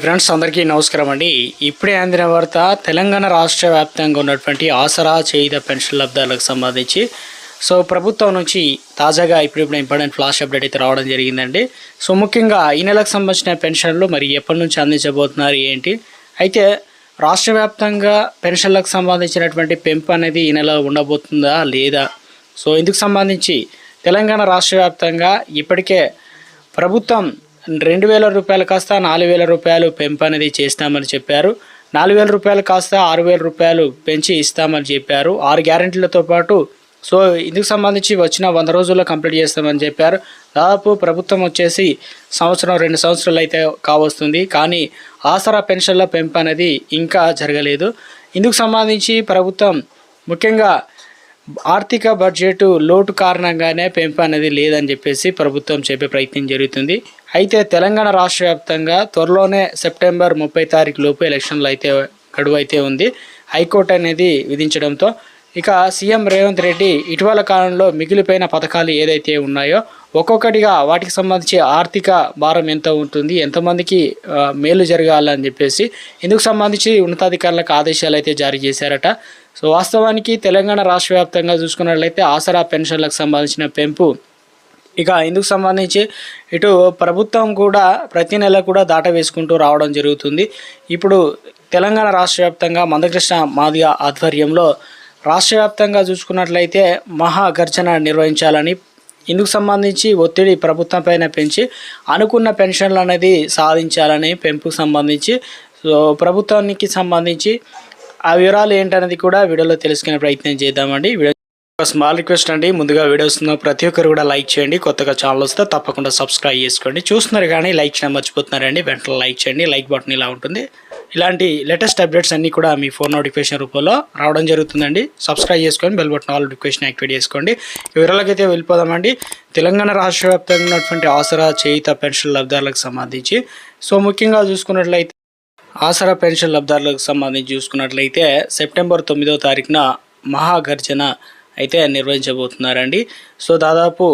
Friends అందరికీ నమస్కారం అండి. ఇప్పుడే అందిన వార్త తెలంగాణ రాష్ట్ర వ్యాప్తంగా ఉన్నటువంటి ఆసరా చేయిత పెన్షన్ లబ్ధాలకు సంబంధించి. సో ప్రభుత్వం నుంచి తాజాగా ఇప్పుడిప్పుడు ఇంపార్టెంట్ ఫ్లాష్ అప్డేట్ అయితే రావడం జరిగిందండి. సో ముఖ్యంగా ఈ నెలకు సంబంధించిన పెన్షన్లు మరి ఎప్పటి నుంచి అందించబోతున్నారు ఏంటి? అయితే రాష్ట్ర వ్యాప్తంగా పెన్షన్లకు సంబంధించినటువంటి పెంపు అనేది ఈ నెల ఉండబోతుందా లేదా? సో ఇందుకు సంబంధించి తెలంగాణ రాష్ట్ర వ్యాప్తంగా ఇప్పటికే ప్రభుత్వం రెండు వేల రూపాయలు కాస్త నాలుగు వేల రూపాయలు పెంపు అనేది చేస్తామని చెప్పారు. నాలుగు వేల రూపాయలు కాస్త ఆరు వేల రూపాయలు పెంచి ఇస్తామని చెప్పారు. ఆరు గ్యారెంటీలతో పాటు సో ఇందుకు సంబంధించి వచ్చిన వంద రోజుల్లో కంప్లీట్ చేస్తామని చెప్పారు. దాదాపు ప్రభుత్వం వచ్చేసి సంవత్సరం రెండు సంవత్సరాలు అయితే కావస్తుంది. కానీ ఆసరా పెన్షన్ల పెంపు అనేది ఇంకా జరగలేదు. ఇందుకు సంబంధించి ప్రభుత్వం ముఖ్యంగా ఆర్థిక బడ్జెట్ లోటు కారణంగానే పెంపు అనేది లేదని చెప్పేసి ప్రభుత్వం చెప్పే ప్రయత్నం జరుగుతుంది. అయితే తెలంగాణ రాష్ట్ర వ్యాప్తంగా త్వరలోనే సెప్టెంబర్ ముప్పై తారీఖు లోపు ఎలక్షన్లు అయితే గడువు అయితే ఉంది. హైకోర్టు అనేది విధించడంతో ఇక సీఎం రేవంత్ రెడ్డి ఇటీవల కాలంలో మిగిలిపోయిన పథకాలు ఏదైతే ఉన్నాయో ఒక్కొక్కటిగా వాటికి సంబంధించి ఆర్థిక భారం ఎంత ఉంటుంది ఎంతమందికి మేలు జరగాలని చెప్పేసి ఇందుకు సంబంధించి ఉన్నతాధికారులకు ఆదేశాలు అయితే జారీ చేశారట. సో వాస్తవానికి తెలంగాణ రాష్ట్ర వ్యాప్తంగా చూసుకున్నట్లయితే ఆసరా పెన్షన్లకు సంబంధించిన పెంపు ఇక ఇందుకు సంబంధించి ఇటు ప్రభుత్వం కూడా ప్రతి నెల కూడా దాట వేసుకుంటూ రావడం జరుగుతుంది. ఇప్పుడు తెలంగాణ రాష్ట్ర వ్యాప్తంగా మందకృష్ణ మాదిగ ఆధ్వర్యంలో రాష్ట్ర వ్యాప్తంగా చూసుకున్నట్లయితే మహాగర్జన నిర్వహించాలని ఇందుకు సంబంధించి ఒత్తిడి ప్రభుత్వం పైన పెంచి అనుకున్న పెన్షన్లు అనేది సాధించాలని పెంపుకు సంబంధించి సో ప్రభుత్వానికి సంబంధించి ఆ వివరాలు ఏంటనేది కూడా వీడియోలో తెలుసుకునే ప్రయత్నం చేద్దామండి. వీడియో ఒక స్మాల్ రిక్వెస్ట్ అండి. ముందుగా వీడియోస్ ఉన్న ప్రతి ఒక్కరు కూడా లైక్ చేయండి. కొత్తగా ఛానల్ వస్తే తప్పకుండా సబ్స్క్రైబ్ చేసుకోండి. చూస్తున్నారు కానీ లైక్ చేయడం మర్చిపోతున్నారండి. వెంటనే లైక్ చేయండి. లైక్ బటన్ ఇలా ఉంటుంది. ఇలాంటి లేటెస్ట్ అప్డేట్స్ అన్నీ కూడా మీ ఫోన్ నోటిఫికేషన్ రూపంలో రావడం జరుగుతుందండి. సబ్స్క్రైబ్ చేసుకొని bell button all notification activate చేసుకోండి. వివరాలకైతే వెళ్ళిపోదామండి. తెలంగాణ రాష్ట్ర వ్యాప్తంగా ఉన్నటువంటి ఆసరా చేయిత పెన్షన్ లబ్ధారులకు సంబంధించి. సో ముఖ్యంగా చూసుకున్నట్లయితే ఆసరా పెన్షన్ లబ్ధారులకు సంబంధించి చూసుకున్నట్లయితే సెప్టెంబర్ తొమ్మిదో తారీఖున మహాగర్జన అయితే నిర్వహించబోతున్నారండి. సో దాదాపు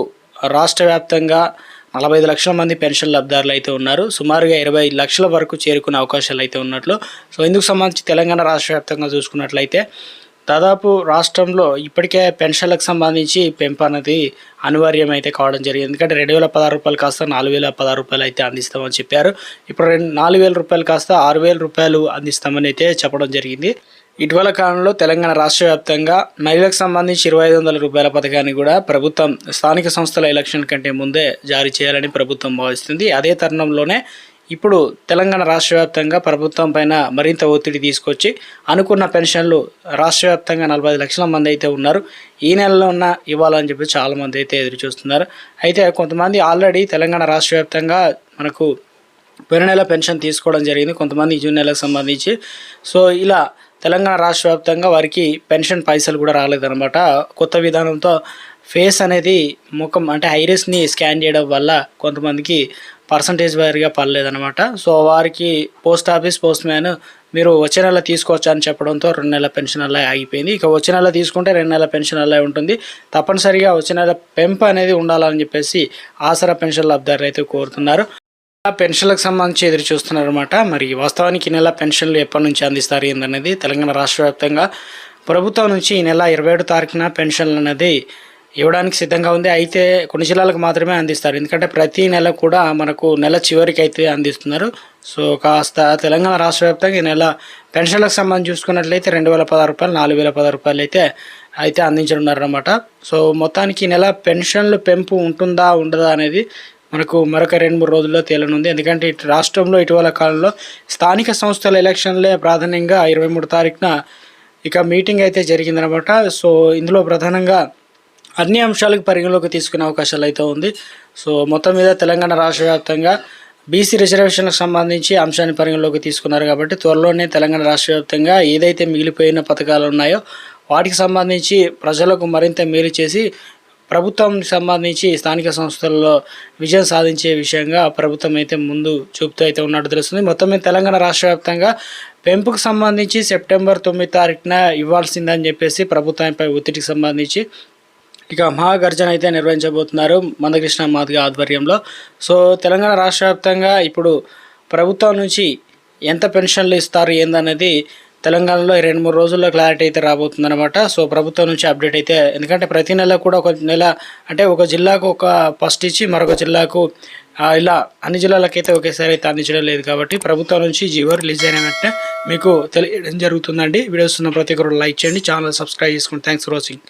రాష్ట్ర వ్యాప్తంగా నలభై ఐదు లక్షల మంది పెన్షన్ లబ్ధారులు అయితే ఉన్నారు. సుమారుగా ఇరవై లక్షల వరకు చేరుకునే అవకాశాలు అయితే ఉన్నట్లు. సో ఇందుకు సంబంధించి తెలంగాణ రాష్ట్ర వ్యాప్తంగా చూసుకున్నట్లయితే దాదాపు రాష్ట్రంలో ఇప్పటికే పెన్షన్లకు సంబంధించి పెంపు అనేది అనివార్యం అయితే కావడం జరిగింది. ఎందుకంటే రెండు వేల పదహారు రూపాయలు కాస్త నాలుగు వేల పదహారు రూపాయలు అయితే అందిస్తామని చెప్పారు. ఇప్పుడు రెండు నాలుగు వేల రూపాయలు కాస్త ఆరు వేల రూపాయలు అందిస్తామని అయితే చెప్పడం జరిగింది. ఇటీవల కాలంలో తెలంగాణ రాష్ట్ర వ్యాప్తంగా మహిళలకు సంబంధించి ఇరవై ఐదు వందల రూపాయల పథకాన్ని కూడా ప్రభుత్వం స్థానిక సంస్థల ఎలక్షన్ కంటే ముందే జారీ చేయాలని ప్రభుత్వం భావిస్తుంది. అదే తరుణంలోనే ఇప్పుడు తెలంగాణ రాష్ట్ర వ్యాప్తంగా ప్రభుత్వం పైన మరింత ఒత్తిడి తీసుకొచ్చి అనుకున్న పెన్షన్లు రాష్ట్ర వ్యాప్తంగా నలభై లక్షల మంది అయితే ఉన్నారు. ఈ నెలలో ఉన్న ఇవ్వాలని చెప్పి చాలామంది అయితే ఎదురు చూస్తున్నారు అయితే కొంతమంది ఆల్రెడీ తెలంగాణ రాష్ట్ర వ్యాప్తంగా మనకు పోయిన నెల పెన్షన్ తీసుకోవడం జరిగింది. కొంతమంది జూన్ నెలకు సంబంధించి. సో ఇలా తెలంగాణ రాష్ట్ర వ్యాప్తంగా వారికి పెన్షన్ పైసలు కూడా రాలేదన్నమాట. కొత్త విధానంతో ఫేస్ అనేది ముఖం అంటే ఐరిస్ని స్కాన్ చేయడం వల్ల కొంతమందికి పర్సంటేజ్ వారిగా పర్లేదనమాట సో వారికి పోస్ట్ ఆఫీస్ పోస్ట్ మ్యాన్ మీరు వచ్చే నెల తీసుకోవచ్చు అని చెప్పడంతో రెండు నెలల పెన్షన్ అలా ఆగిపోయింది. ఇక వచ్చే నెల తీసుకుంటే రెండు నెలల పెన్షన్ అలా ఉంటుంది. తప్పనిసరిగా వచ్చే నెల పెంపు అనేది ఉండాలని చెప్పేసి ఆసరా పెన్షన్ లబ్ధారులు అయితే కోరుతున్నారు. ఆ పెన్షన్లకు సంబంధించి ఎదురు చూస్తున్నారన్నమాట. మరి వాస్తవానికి ఈ నెల పెన్షన్లు ఎప్పటి నుంచి అందిస్తారు ఏందనేది తెలంగాణ రాష్ట్ర వ్యాప్తంగా ప్రభుత్వం నుంచి ఈ నెల ఇరవై ఏడు తారీఖున పెన్షన్లు అనేది ఇవ్వడానికి సిద్ధంగా ఉంది. అయితే కొన్ని జిల్లాలకు మాత్రమే అందిస్తారు. ఎందుకంటే ప్రతి నెల కూడా మనకు నెల చివరికి అయితే అందిస్తున్నారు. సో కాస్త తెలంగాణ రాష్ట్ర వ్యాప్తంగా ఈ నెల పెన్షన్లకు సంబంధించి చూసుకున్నట్లయితే రెండు వేల పదహారు రూపాయలు నాలుగు వేల పదహారు రూపాయలు అయితే అయితే అందించనున్నారన్నమాట. సో మొత్తానికి ఈ నెల పెన్షన్లు పెంపు ఉంటుందా ఉండదా అనేది మనకు మరొక రెండు మూడు రోజుల్లో తేలనుంది. ఎందుకంటే ఇటు రాష్ట్రంలో ఇటీవల కాలంలో స్థానిక సంస్థల ఎలక్షన్లే ప్రాధాన్యంగా ఇరవై మూడు తారీఖున ఇక మీటింగ్ అయితే జరిగిందనమాట. సో ఇందులో ప్రధానంగా అన్ని అంశాలకు పరిగణలోకి తీసుకునే అవకాశాలు అయితే ఉంది. సో మొత్తం మీద తెలంగాణ రాష్ట్ర వ్యాప్తంగా బీసీ రిజర్వేషన్లకు సంబంధించి అంశాన్ని పరిగణలోకి తీసుకున్నారు కాబట్టి త్వరలోనే తెలంగాణ రాష్ట్ర వ్యాప్తంగా ఏదైతే మిగిలిపోయిన పథకాలు ఉన్నాయో వాటికి సంబంధించి ప్రజలకు మరింత మేలు చేసి ప్రభుత్వం సంబంధించి స్థానిక సంస్థల్లో విజయం సాధించే విషయంగా ప్రభుత్వం అయితే ముందు చూపుతూ అయితే ఉన్నట్టు తెలుస్తుంది. మొత్తం మీద తెలంగాణ రాష్ట్ర వ్యాప్తంగా పెంపుకు సంబంధించి సెప్టెంబర్ తొమ్మిది తారీఖున ఇవ్వాల్సిందని చెప్పేసి ప్రభుత్వంపై ఒత్తిడికి సంబంధించి ఇక మహాగర్జన అయితే నిర్వహించబోతున్నారు మందకృష్ణ మాదిగ ఆధ్వర్యంలో. సో తెలంగాణ రాష్ట్ర వ్యాప్తంగా ఇప్పుడు ప్రభుత్వం నుంచి ఎంత పెన్షన్లు ఇస్తారు ఏందనేది తెలంగాణలో ఈ రెండు మూడు రోజుల్లో క్లారిటీ అయితే రాబోతుందన్నమాట. సో ప్రభుత్వం నుంచి అప్డేట్ అయితే ఎందుకంటే ప్రతి నెల కూడా ఒక నెల అంటే ఒక జిల్లాకు ఒక ఫస్ట్ ఇచ్చి మరొక జిల్లాకు ఇలా అన్ని జిల్లాలకైతే ఒకేసారి అయితే అందించడం లేదు కాబట్టి ప్రభుత్వం నుంచి జీవో రిలీజ్ అయిన వెంటనే మీకు తెలియడం జరుగుతుందండి. వీడియోస్ ఉన్న ప్రతి ఒక్కరు లైక్ చేయండి ఛానల్ సబ్స్క్రైబ్ చేసుకోండి థ్యాంక్స్ ఫర్ వాచింగ్.